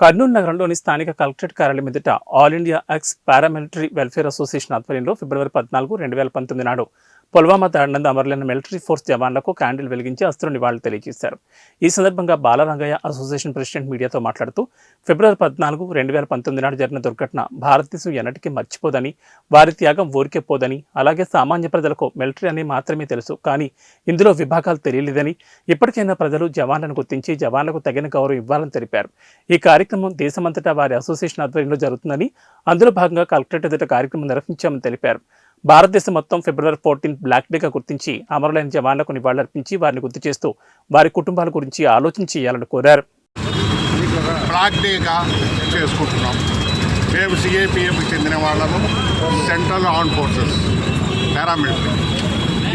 కర్నూలు నగరంలోని స్థానిక కలెక్టరేట్ కార్యాలయం ఎదుట all India ex paramilitary welfare association ఆధ్వర్యంలో ఫిబ్రవరి పద్నాలుగు రెండు వేల పంతొమ్మిది నాడు పుల్వామా దాడినందు అమరులైన మిలిటరీ ఫోర్స్ జవాన్లకు క్యాండిల్ వెలిగించి అస్త్ర నివాళులు తెలియజేశారు. ఈ సందర్భంగా బాలరంగయ్య అసోసియేషన్ ప్రెసిడెంట్ మీడియాతో మాట్లాడుతూ ఫిబ్రవరి పద్నాలుగు రెండు వేల పంతొమ్మిది నాడు జరిగిన దుర్ఘటన భారతదేశం ఎన్నటికీ మర్చిపోదని వారి త్యాగం ఊరికే పోదని అలాగే సామాన్య ప్రజలకు మిలిటరీ అని మాత్రమే తెలుసు. కానీ ఇందులో విభాగాలు తెలియలేదని ఇప్పటికైనా ప్రజలు జవాన్లను గుర్తించి జవాన్లకు తగిన గౌరవం ఇవ్వాలని తెలిపారు. ఈ కార్యక్రమం దేశమంతటా వారి అసోసియేషన్ ఆధ్వర్యంలో జరుగుతుందని అందులో భాగంగా కలెక్టరేట్ ఎదుట కార్యక్రమం నిర్వహించామని తెలిపారు. భారతదేశం మొత్తం ఫిబ్రవరి ఫోర్టీన్ బ్లాక్ డేగా గుర్తించి అమరులైన జవాన్లకు నివాళులర్పించి వారిని గుర్తు చేస్తూ వారి కుటుంబాల గురించి ఆలోచన చేయాలని కోరారు. బ్లాక్ డేగా చేసుకుంటున్నాం. మేము సిఏపిఎఫ్కి చెందిన వాళ్ళము సెంట్రల్ ఆర్మ్ ఫోర్సెస్ పారామిలిటరీ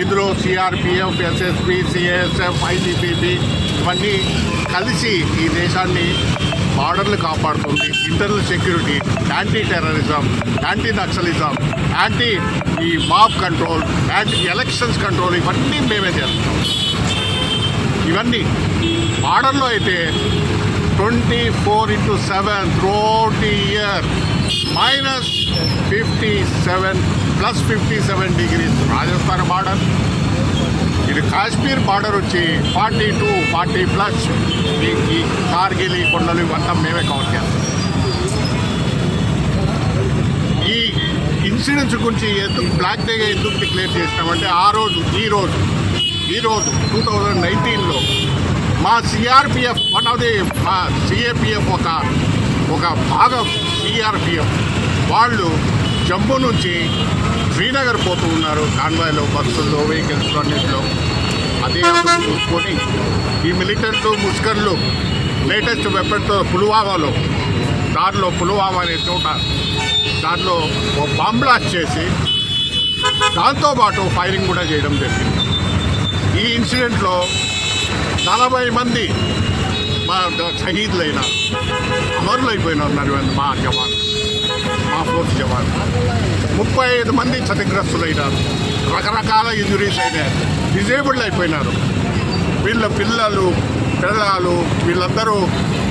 ఇందులో సిఆర్పిఎఫ్ ఎస్ఎస్పి సిఏఎస్ఎఫ్ ఐటీపీపీ ఇవన్నీ కలిసి ఈ దేశాన్ని బార్డర్లు కాపాడుతుంది internal security anti terrorism anti naxalism anti ఈ mob control anti elections control ఇవన్నీ మేమే చేస్తాం. ఇవన్నీ. బార్డర్లో అయితే twenty four into seven throughout year minus fifty seven plus fifty seven degrees Rajasthan border. ఇది కాశ్మీర్ బార్డర్ వచ్చి ఫార్టీ టూ ఫార్టీ ప్లస్ ఈ కార్గిల్ ఈ కొండలు ఇవంతా మేమే కవర్ చేస్తాం. ఈ ఇన్సిడెంట్స్ గురించి ఎందుకు బ్లాక్ డేగా ఎందుకు డిక్లేర్ చేసినామంటే ఆ రోజు ఈ రోజు ఈ రోజు టూ థౌజండ్ నైన్టీన్లో మా సిఆర్పిఎఫ్ వన్ ఆఫ్ ది మా సిఏపిఎఫ్ ఒక ఒక భాగం సిఆర్పిఎఫ్ వాళ్ళు జమ్మూ నుంచి శ్రీనగర్ పోతూ ఉన్నారు. కాన్వాయ్లో బస్సుల్లో వెహికల్స్లో అన్నింటిలో. అదే అప్పుడు చూసుకొని ఈ మిలిటెంట్లు ముస్కర్లు లేటెస్ట్ వెపన్తో పుల్వామాలో దారిలో పుల్వామా అనే చోట దాంట్లో ఓ బాంబ్ బ్లాస్ట్ చేసి దాంతోపాటు ఫైరింగ్ కూడా చేయడం జరిగింది. ఈ ఇన్సిడెంట్లో నలభై మంది మా షహీద్లైన అమరులైపోయినారు నలభై మంది మా జవాన్ మా ఫోర్స్ జవాన్. ముప్పై ఐదు మంది క్షతిగ్రస్తులైనారు. రకరకాల ఇంజురీస్ అయినాయి. డిజేబుల్డ్ అయిపోయినారు. వీళ్ళ పిల్లలు పిల్లలు వీళ్ళందరూ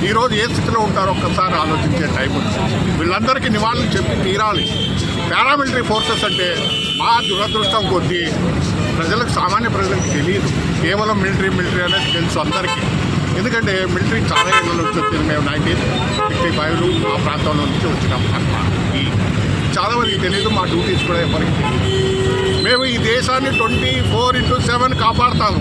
ఈరోజు ఏ స్థితిలో ఉంటారో ఒక్కసారి ఆలోచించే టైం వచ్చింది. వీళ్ళందరికీ నివాళులు చెప్పి తీరాలి. పారామిలిటరీ ఫోర్సెస్ అంటే మా దురదృష్టం కొద్దీ ప్రజలకు సామాన్య ప్రజలకు తెలియదు. కేవలం మిలిటరీ మిలిటరీ అనేది తెలుసు అందరికీ. ఎందుకంటే మిలిటరీ చాలా ఏళ్ళ నుంచి వచ్చింది. మేము నైన్టీన్ సిక్స్టీ ఫైవ్లో మా ప్రాంతంలో నుంచి వచ్చినాం అట్లా ఈ చాలా మందికి తెలియదు మా డ్యూటీస్ కూడా ఎవరికి తెలియదు. మేము ఈ దేశాన్ని ట్వంటీ ఫోర్ ఇంటూ సెవెన్ కాపాడుతాము.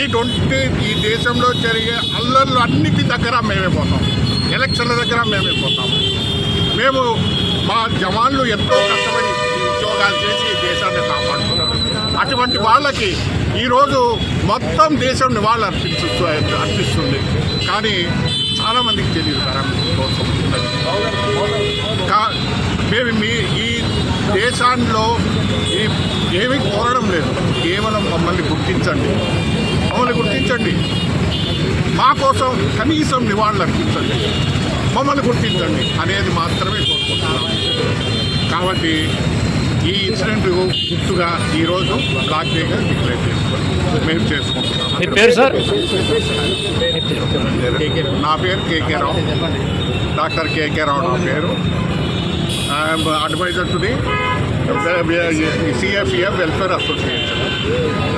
ఈ ట్వంటీ ఈ దేశంలో జరిగే అల్లర్లు అన్నిటి దగ్గర మేమే పోతాం. ఎలక్షన్ల దగ్గర మేమే పోతాం. మేము మా జవాన్లు ఎంతో కష్టపడి ఉద్యోగాలు చేసి ఈ దేశాన్ని కాపాడుతున్నారు అటువంటి వాళ్ళకి ఈరోజు మొత్తం దేశం నివాళులు అర్పించు అర్పిస్తుంది. కానీ చాలామందికి తెలియదు సార్ కోసం మేము మీ ఈ దేశాల్లో ఈ ఏమీ కోరడం లేదు. కేవలం మమ్మల్ని గుర్తించండి. మమ్మల్ని గుర్తించండి. మా కోసం కనీసం నివాళులు అర్పించండి. మమ్మల్ని గుర్తించండి అనేది మాత్రమే కోరుకుంటున్నాం. కాబట్టి ఈ ఇన్సిడెంట్ గుర్తుగా ఈరోజు బ్లాక్ డేగా డిక్లేర్ చేసుకున్నాం మేము చేసుకుంటున్నాం. నా పేరు KK Rao. Doctor KK Rao నా పేరు. I'm adviser to the CFEF welfare association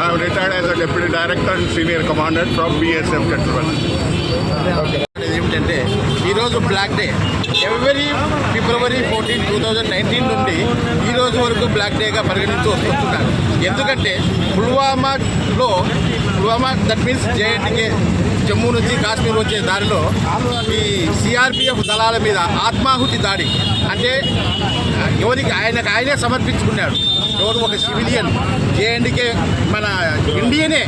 I'm retired as a deputy director and senior commandant from BSF control అనేది ఏమిటంటే ఈరోజు black day every February fourteen two thousand nineteen నుండి ఈ రోజు వరకు black డేగా పరిగణించి వస్తున్నారు ఎందుకంటే పుల్వామాలో Pulwama that means JNTK Jammu నుంచి కాశ్మీర్ వచ్చే దారిలో ఈ సిఆర్పిఎఫ్ దళాల మీద ఆత్మాహుతి దాడి. అంటే ఎవరికి ఆయనకు ఆయనే సమర్పించుకున్నాడు. ఎవరు ఒక సివిలియన్ జేఎన్డీకే మన ఇండియనే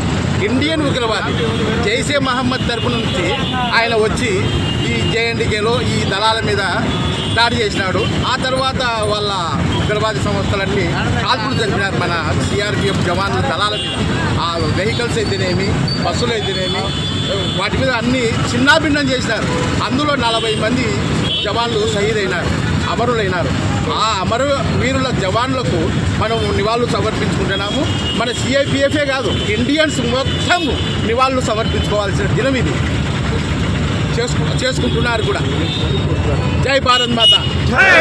ఇండియన్ ఉగ్రవాది జైసే మహమ్మద్ తరపు నుంచి ఆయన వచ్చి ఈ జేఎన్డీకేలో ఈ దళాల మీద దాడి చేసినాడు. ఆ తర్వాత వాళ్ళ ఉగ్రవాద సంస్థలన్నీ కాల్పులు జరిపినారు. మన సిఆర్పిఎఫ్ జవాన్ల దళాల మీద. ఆ వెహికల్స్ అయితేనేమి బస్సులు అయితేనేమి వాటి మీద అన్ని చిన్నాభిన్నం చేసినారు. అందులో నలభై మంది జవాన్లు షహీద్ అయినారు అమరులైనారు. ఆ అమరు వీరుల జవాన్లకు మనం నివాళులు సమర్పించుకుంటున్నాము. మన సిఐపిఎఫే కాదు ఇండియన్స్ మొత్తం నివాళులు సమర్పించుకోవాల్సిన దినం ఇది. చేసుకు చేసుకుంటున్నారు కూడా. జై భారత్ మాత.